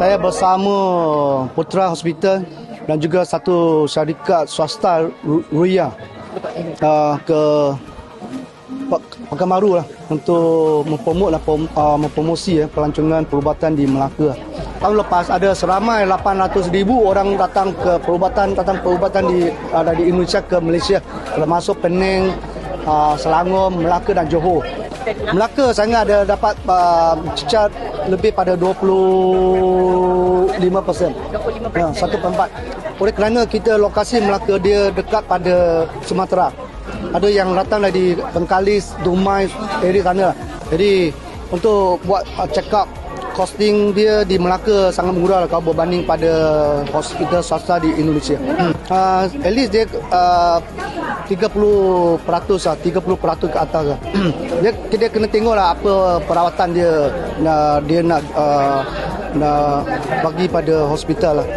Saya bersama Putra Hospital dan juga satu syarikat swasta Ru- Ruya uh, ke Pak- Pekan Baru lah untuk mempromot lah, pom, uh, mempromosi ya, pelancongan perubatan di Melaka. Tahun lepas ada seramai 800 ribu orang datang ke perubatan datang perubatan di uh, dari Indonesia ke Malaysia termasuk Penang, uh, Selangor, Melaka dan Johor. Melaka saya ada dapat uh, cecat lebih pada 25%. 25%. Ya, satu perempat. Oleh kerana kita lokasi Melaka dia dekat pada Sumatera. Ada yang datang dari Bengkalis, Dumai, area sana. Jadi untuk buat uh, check up costing dia di Melaka sangat murah lah kalau berbanding pada hospital swasta di Indonesia. Hmm. Uh, at least dia uh, 30% lah, 30% ke atas lah. dia, dia kena tengok lah apa perawatan dia uh, dia nak uh, nak bagi pada hospital lah.